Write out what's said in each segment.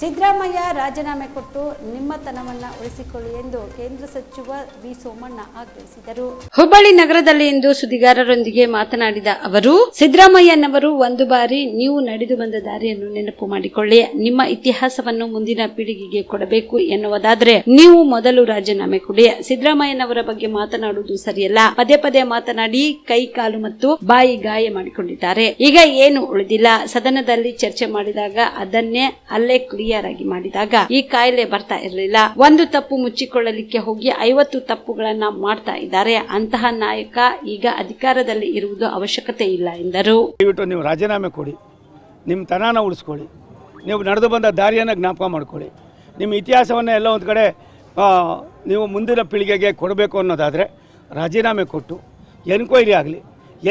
ಸಿದ್ದರಾಮಯ್ಯ ರಾಜೀನಾಮೆ ಕೊಟ್ಟು ನಿಮ್ಮತನವನ್ನ ಉಳಿಸಿಕೊಳ್ಳಿ ಎಂದು ಕೇಂದ್ರ ಸಚಿವ ವಿ ಸೋಮಣ್ಣ ಆಗ್ರಹಿಸಿದರು. ಹುಬ್ಬಳ್ಳಿ ನಗರದಲ್ಲಿ ಇಂದು ಸುದ್ದಿಗಾರರೊಂದಿಗೆ ಮಾತನಾಡಿದ ಅವರು, ಸಿದ್ದರಾಮಯ್ಯನವರು ಒಂದು ಬಾರಿ ನೀವು ನಡೆದು ಬಂದ ದಾರಿಯನ್ನು ನೆನಪು ಮಾಡಿಕೊಳ್ಳಿ. ನಿಮ್ಮ ಇತಿಹಾಸವನ್ನು ಮುಂದಿನ ಪೀಳಿಗೆಗೆ ಕೊಡಬೇಕು ಎನ್ನುವುದಾದ್ರೆ, ನೀವು ಮೊದಲು ರಾಜೀನಾಮೆ ಕೊಡಿ. ಸಿದ್ದರಾಮಯ್ಯನವರ ಬಗ್ಗೆ ಮಾತನಾಡುವುದು ಸರಿಯಲ್ಲ. ಪದೇ ಪದೇ ಮಾತನಾಡಿ ಕೈ, ಕಾಲು ಮತ್ತು ಬಾಯಿ ಗಾಯ ಮಾಡಿಕೊಂಡಿದ್ದಾರೆ. ಈಗ ಏನು ಉಳಿದಿಲ್ಲ. ಸದನದಲ್ಲಿ ಚರ್ಚೆ ಮಾಡಿದಾಗ ಅದನ್ನೇ ಅಲ್ಲೇ ಕ್ಲಿಯರ್ ಆಗಿ ಮಾಡಿದಾಗ ಈ ಕಾಯಿಲೆ ಬರ್ತಾ ಇರಲಿಲ್ಲ. ಒಂದು ತಪ್ಪು ಮುಚ್ಚಿಕೊಳ್ಳಲಿಕ್ಕೆ ಹೋಗಿ ಐವತ್ತು ತಪ್ಪುಗಳನ್ನ ಮಾಡ್ತಾ ಇದ್ದಾರೆ. ಅಂತಹ ನಾಯಕ ಈಗ ಅಧಿಕಾರದಲ್ಲಿ ಇರುವುದು ಅವಶ್ಯಕತೆ ಇಲ್ಲ ಎಂದರು. ದಯವಿಟ್ಟು ನೀವು ರಾಜೀನಾಮೆ ಕೊಡಿ. ನಿಮ್ಮ ತನಾನ ಉಳಿಸ್ಕೊಳ್ಳಿ. ನೀವು ನಡೆದು ಬಂದ ದಾರಿಯನ್ನು ಜ್ಞಾಪಕ ಮಾಡ್ಕೊಳ್ಳಿ. ನಿಮ್ಮ ಇತಿಹಾಸವನ್ನು ಎಲ್ಲ ಒಂದು ಕಡೆ ನೀವು ಮುಂದಿನ ಪೀಳಿಗೆಗೆ ಕೊಡಬೇಕು ಅನ್ನೋದಾದರೆ ರಾಜೀನಾಮೆ ಕೊಟ್ಟು. ಎನ್ಕ್ವೈರಿ ಆಗಲಿ.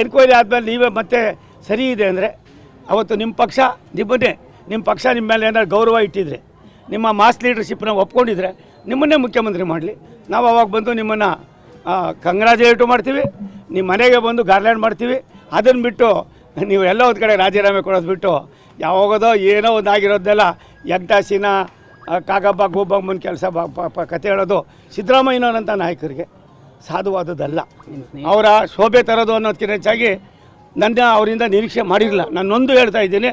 ಎನ್ಕ್ವೈರಿ ಆದಮೇಲೆ ನೀವೇ ಮತ್ತೆ ಸರಿ ಇದೆ ಅಂದರೆ ಅವತ್ತು ನಿಮ್ಮ ಪಕ್ಷ ನಿಮ್ಮನ್ನೇ ನಿಮ್ಮ ಪಕ್ಷ ನಿಮ್ಮ ಮೇಲೆ ಏನಾದ್ರು ಗೌರವ ಇಟ್ಟಿದ್ರೆ ನಿಮ್ಮ ಮಾಸ್ ಲೀಡರ್ಶಿಪ್ನ ಒಪ್ಕೊಂಡಿದ್ರೆ ನಿಮ್ಮನ್ನೇ ಮುಖ್ಯಮಂತ್ರಿ ಮಾಡಲಿ. ನಾವು ಅವಾಗ ಬಂದು ನಿಮ್ಮನ್ನು ಕಂಗ್ರಾಜುಲೇಟು ಮಾಡ್ತೀವಿ ನಿಮ್ಮ ಮನೆಗೆ ಬಂದು ಗಾರ್ಲ್ಯಾಂಡ್ ಮಾಡ್ತೀವಿ ಅದನ್ನು ಬಿಟ್ಟು ನೀವು ಎಲ್ಲ ಒಂದು ಕಡೆ ರಾಜೀನಾಮೆ ಕೊಡೋದು ಬಿಟ್ಟು ಯಾವಾಗೋದೋ ಏನೋ ಒಂದು ಆಗಿರೋದನ್ನೆಲ್ಲ ಯಗ್ಟಾಸಿನ ಕಾಗಬ್ಬ ಗೋಬಮ್ಮನ ಕೆಲಸ ಕತೆ ಹೇಳೋದು ಸಿದ್ದರಾಮಯ್ಯನವರಂಥ ನಾಯಕರಿಗೆ ಸಾಧುವಾದದ್ದಲ್ಲ. ಅವರ ಶೋಭೆ ತರೋದು ಅನ್ನೋದಕ್ಕಿಂತ ಹೆಚ್ಚಾಗಿ ನನ್ನ ಅವರಿಂದ ನಿರೀಕ್ಷೆ ಮಾಡಿರಲಿಲ್ಲ. ನಾನೊಂದು ಹೇಳ್ತಾ ಇದ್ದೀನಿ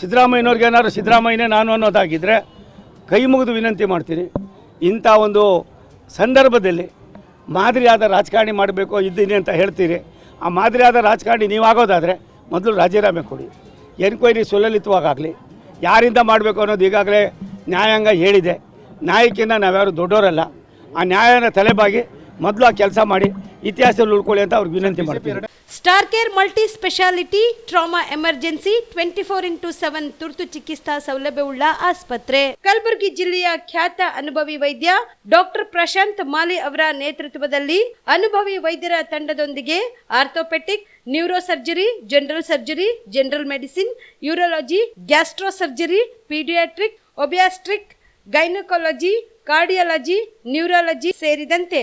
ಸಿದ್ದರಾಮಯ್ಯನವ್ರಿಗೆ ಏನಾದ್ರು ಸಿದ್ದರಾಮಯ್ಯನೇ ನಾನು ಅನ್ನೋದಾಗಿದ್ದರೆ ಕೈ ಮುಗಿದು ವಿನಂತಿ ಮಾಡ್ತೀನಿ. ಇಂಥ ಒಂದು ಸಂದರ್ಭದಲ್ಲಿ ಮಾದರಿಯಾದ ರಾಜಕಾರಣಿ ಮಾಡಬೇಕು ಇದ್ದೀನಿ ಅಂತ ಹೇಳ್ತೀರಿ. ಆ ಮಾದರಿಯಾದ ರಾಜಕಾರಣಿ ನೀವಾಗೋದಾದರೆ ಮೊದಲು ರಾಜೀನಾಮೆ ಕೊಡಿ. ಎನ್ಕ್ವೈರಿ ಸುಲಲಿತವಾಗಲಿ ಯಾರಿಂದ ಮಾಡಬೇಕು ಅನ್ನೋದು ಈಗಾಗಲೇ ನ್ಯಾಯಾಂಗ ಹೇಳಿದೆ. ನ್ಯಾಯಕ್ಕಿಂತ ನಾವ್ಯಾರು ದೊಡ್ಡವರಲ್ಲ. ಆ ನ್ಯಾಯನ ತಲೆಬಾಗಿ ಮೊದಲು ಆ ಕೆಲಸ ಮಾಡಿ ಇತಿಹಾಸದಲ್ಲಿ ಉಳ್ಕೊಳ್ಳಿ ಅಂತ ಅವ್ರಿಗೆ ವಿನಂತಿ ಮಾಡ್ತೀವಿ star care multi speciality trauma emergency twenty four into seven ತುರ್ತು ಚಿಕಿತ್ಸಾ ಸೌಲಭ್ಯವುಳ್ಳ ಆಸ್ಪತ್ರೆ. ಕಲಬುರಗಿ ಜಿಲ್ಲೆಯ ಖ್ಯಾತ ಅನುಭವಿ ವೈದ್ಯ ಡಾಕ್ಟರ್ ಪ್ರಶಾಂತ್ ಮಾಲಿ ಅವರ ನೇತೃತ್ವದಲ್ಲಿ ಅನುಭವಿ ವೈದ್ಯರ ತಂಡದೊಂದಿಗೆ orthopedic neuro surgery general surgery, general medicine, urology gastro surgery pediatric, obstetric, gynaecology, cardiology, neurology ಸೇರಿದಂತೆ